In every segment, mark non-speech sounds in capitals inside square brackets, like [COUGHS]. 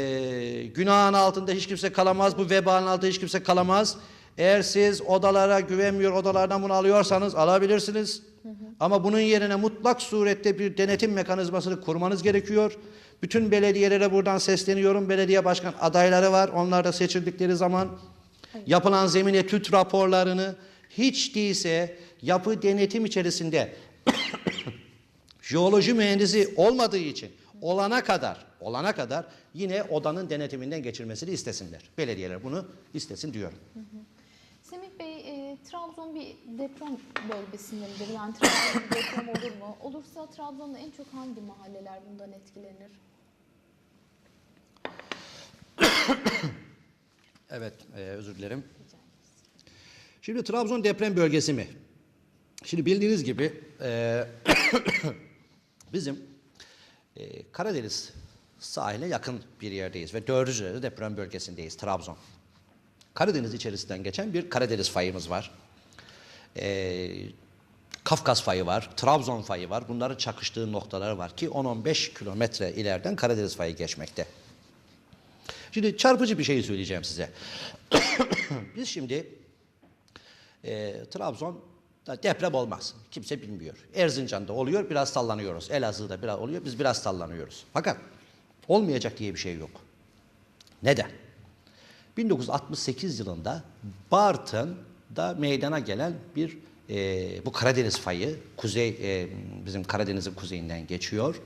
Ee, günahın altında hiç kimse kalamaz, bu vebanın altında hiç kimse kalamaz. Eğer siz odalara güvenmiyor, odalardan bunu alıyorsanız alabilirsiniz. Ama bunun yerine mutlak surette bir denetim mekanizmasını kurmanız gerekiyor. Bütün belediyelere buradan sesleniyorum. Belediye başkan adayları var. Onlar da seçildikleri zaman yapılan zemin etüt raporlarını hiç değilse yapı denetim içerisinde [COUGHS] jeoloji mühendisi olmadığı için olana kadar olana kadar yine odanın denetiminden geçirmesini istesinler. Belediyeler bunu istesin diyorum. Semih Bey, e, Trabzon bir deprem bölgesinde midir? Yani Trabzon'da bir deprem olur mu? Olursa Trabzon'da en çok hangi mahalleler bundan etkilenir? [COUGHS] Evet, e, özür dilerim. Şimdi Trabzon deprem bölgesi mi? Şimdi bildiğiniz gibi e, [COUGHS] bizim e, Karadeniz sahile yakın bir yerdeyiz ve dördüncü derece deprem bölgesindeyiz Trabzon. Karadeniz içerisinden geçen bir Karadeniz fayımız var. E, Kafkas fayı var, Trabzon fayı var. Bunların çakıştığı noktaları var ki 10-15 kilometre ileriden Karadeniz fayı geçmekte. Şimdi çarpıcı bir şey söyleyeceğim size. [COUGHS] Biz şimdi e, Trabzon'da deprem olmaz. Kimse bilmiyor. Erzincan'da oluyor, biraz sallanıyoruz. Elazığ'da biraz oluyor, biz biraz sallanıyoruz. Fakat olmayacak diye bir şey yok. Neden? 1968 yılında Bartın'da meydana gelen bir e, bu Karadeniz fayı, kuzey e, bizim Karadeniz'in kuzeyinden geçiyor.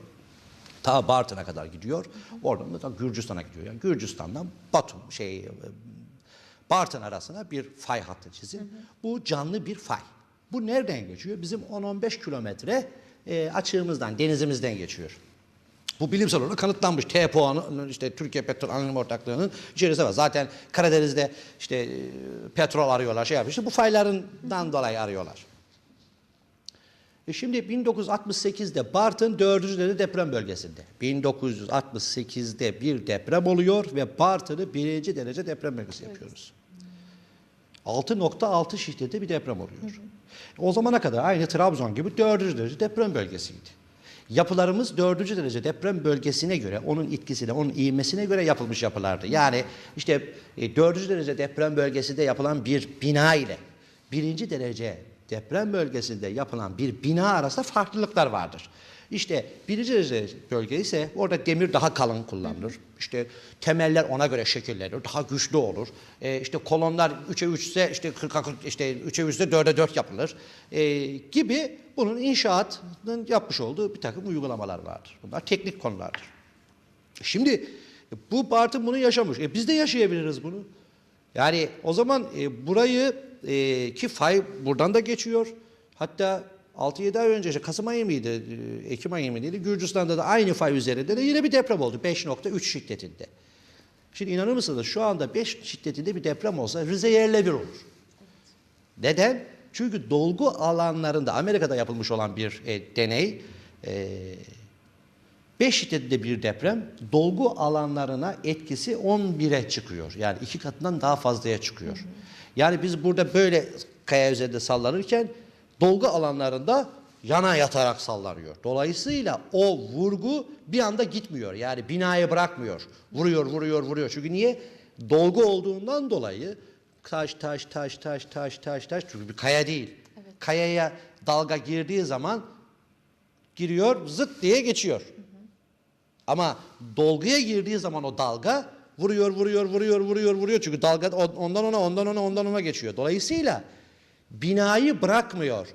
Ta Bartın'a kadar gidiyor. Oradan da ta Gürcistan'a gidiyor. Yani Gürcistan'dan Batum şey e, Bartın arasına bir fay hattı çizin. Bu canlı bir fay. Bu nereden geçiyor? Bizim 10-15 kilometre e, açığımızdan, denizimizden geçiyor. Bu bilimsel olarak kanıtlanmış. TPO'nun işte Türkiye Petrol Anonim Ortaklığı'nın içerisinde var. Zaten Karadeniz'de işte e, petrol arıyorlar, şey yapmışlar. Bu faylarından dolayı arıyorlar. E şimdi 1968'de Bartın 4. derece deprem bölgesinde. 1968'de bir deprem oluyor ve Bartın'ı 1. derece deprem bölgesi yapıyoruz. 6.6 şiddetli bir deprem oluyor. O zamana kadar aynı Trabzon gibi 4. derece deprem bölgesiydi. Yapılarımız 4. derece deprem bölgesine göre, onun etkisine, onun ivmesine göre yapılmış yapılardı. Yani işte e, 4. derece deprem bölgesinde yapılan bir bina ile 1. derece deprem bölgesinde yapılan bir bina arasında farklılıklar vardır. İşte birinci bölge ise orada demir daha kalın kullanılır. İşte temeller ona göre şekillenir, daha güçlü olur. Ee, işte kolonlar 3'e 3 ise işte 40'a 40, işte 3'e 3 ise 4'e 4 yapılır. Ee, gibi bunun inşaatın yapmış olduğu bir takım uygulamalar vardır. Bunlar teknik konulardır. Şimdi bu Bartın bunu yaşamış. E biz de yaşayabiliriz bunu. Yani o zaman e, burayı e, ki fay buradan da geçiyor. Hatta 6-7 ay önce işte Kasım ayı mıydı, e, Ekim ayı mıydı? Gürcistan'da da aynı fay üzerinde de yine bir deprem oldu 5.3 şiddetinde. Şimdi inanır mısınız şu anda 5 şiddetinde bir deprem olsa Rize yerle bir olur. Neden? Çünkü dolgu alanlarında Amerika'da yapılmış olan bir e, deney e, 5 şiddetinde bir deprem dolgu alanlarına etkisi 11'e çıkıyor. Yani iki katından daha fazlaya çıkıyor. Yani biz burada böyle kaya üzerinde sallanırken dolgu alanlarında yana yatarak sallanıyor. Dolayısıyla o vurgu bir anda gitmiyor. Yani binayı bırakmıyor. Vuruyor, vuruyor, vuruyor. Çünkü niye? Dolgu olduğundan dolayı taş, taş, taş, taş, taş, taş, taş. Çünkü bir kaya değil. Kayaya dalga girdiği zaman giriyor, zıt diye geçiyor. Ama dolguya girdiği zaman o dalga vuruyor, vuruyor, vuruyor, vuruyor, vuruyor. Çünkü dalga ondan ona, ondan ona, ondan ona geçiyor. Dolayısıyla binayı bırakmıyor.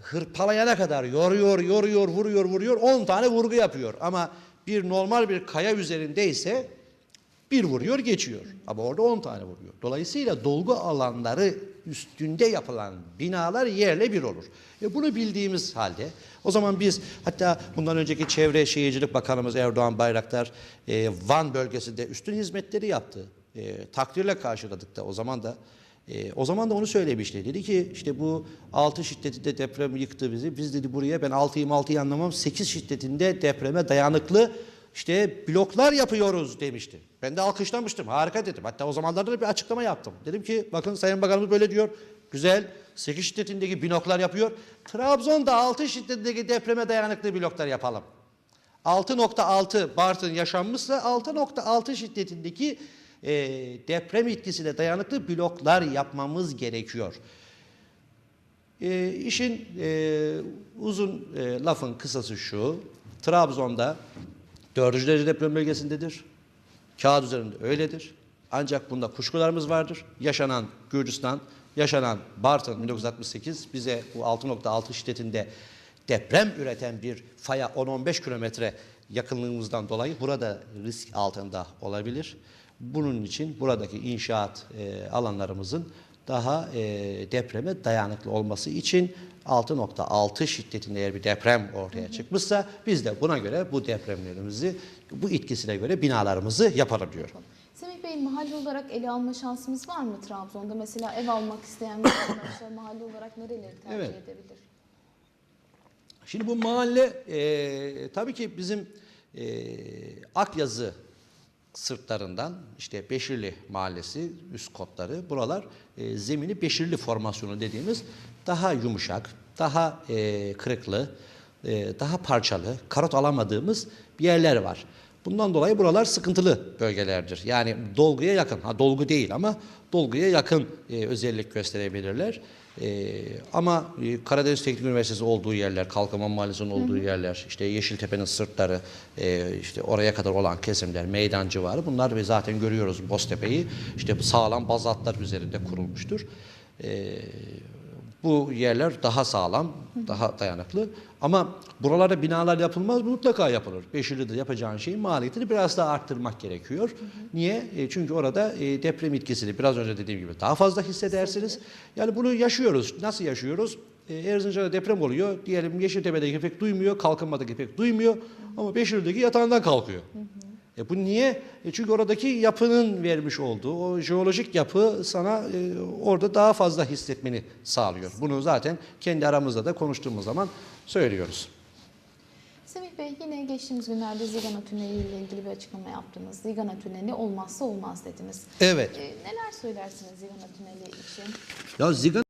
Hırpalayana kadar yoruyor, yoruyor, vuruyor, vuruyor. 10 tane vurgu yapıyor. Ama bir normal bir kaya üzerindeyse bir vuruyor geçiyor. Ama orada 10 tane vuruyor. Dolayısıyla dolgu alanları üstünde yapılan binalar yerle bir olur. E bunu bildiğimiz halde o zaman biz hatta bundan önceki Çevre Şehircilik Bakanımız Erdoğan Bayraktar e, Van bölgesinde üstün hizmetleri yaptı. E, takdirle karşıladık da o zaman da e, o zaman da onu söylemişti. Dedi ki işte bu 6 şiddetinde deprem yıktı bizi. Biz dedi buraya ben 6'yım 6'yı anlamam 8 şiddetinde depreme dayanıklı işte bloklar yapıyoruz demişti. Ben de alkışlamıştım. Harika dedim. Hatta o zamanlarda da bir açıklama yaptım. Dedim ki bakın Sayın Bakanımız böyle diyor. Güzel. 8 şiddetindeki bloklar yapıyor. Trabzon'da 6 şiddetindeki depreme dayanıklı bloklar yapalım. 6.6 Bartın yaşanmışsa 6.6 şiddetindeki e, deprem etkisine dayanıklı bloklar yapmamız gerekiyor. E, işin e, uzun e, lafın kısası şu. Trabzon'da 4. derece deprem bölgesindedir. Kağıt üzerinde öyledir. Ancak bunda kuşkularımız vardır. Yaşanan Gürcistan, yaşanan Bartın 1968 bize bu 6.6 şiddetinde deprem üreten bir faya 10-15 kilometre yakınlığımızdan dolayı burada risk altında olabilir. Bunun için buradaki inşaat e, alanlarımızın daha e, depreme dayanıklı olması için 6.6 şiddetinde eğer bir deprem ortaya çıkmışsa biz de buna göre bu depremlerimizi bu etkisine göre binalarımızı yapalım diyor. Semih Bey mahalle olarak ele alma şansımız var mı Trabzon'da? Mesela ev almak isteyen vatandaşlar mahalle olarak nereleri tercih Evet. edebilir? Şimdi bu mahalle e, tabii ki bizim e, Akyazı sırtlarından işte Beşirli Mahallesi üst kotları buralar e, zemini Beşirli formasyonu dediğimiz daha yumuşak, daha e, kırıklı, e, daha parçalı, karot alamadığımız bir yerler var. Bundan dolayı buralar sıkıntılı bölgelerdir. Yani dolguya yakın, ha dolgu değil ama dolguya yakın e, özellik gösterebilirler. E, ama e, Karadeniz Teknik Üniversitesi olduğu yerler, Kalkaman Mahallesi'nin olduğu yerler, işte Yeşiltepe'nin sırtları, e, işte oraya kadar olan kesimler, meydan civarı bunlar ve zaten görüyoruz Boztepe'yi. işte sağlam bazaltlar üzerinde kurulmuştur. E, bu yerler daha sağlam, daha dayanıklı. Ama buralarda binalar yapılmaz? Mutlaka yapılır. Beşirli'de yapacağın şeyin maliyetini biraz daha arttırmak gerekiyor. Niye? E, çünkü orada e, deprem etkisini biraz önce dediğim gibi daha fazla hissedersiniz. Yani bunu yaşıyoruz. Nasıl yaşıyoruz? E, Erzincan'da deprem oluyor. Diyelim Yeşiltepe'deki pek duymuyor, Kalkınma'daki pek duymuyor. Ama Beşirli'deki yatağından kalkıyor. E bu niye? E çünkü oradaki yapının vermiş olduğu o jeolojik yapı sana e, orada daha fazla hissetmeni sağlıyor. Bunu zaten kendi aramızda da konuştuğumuz zaman söylüyoruz. Semih Bey yine geçtiğimiz günlerde Zigana Tüneli ile ilgili bir açıklama yaptınız. Zigana Tüneli olmazsa olmaz dediniz. Evet. Ee, neler söylersiniz Zigana Tüneli için? Ya Zigan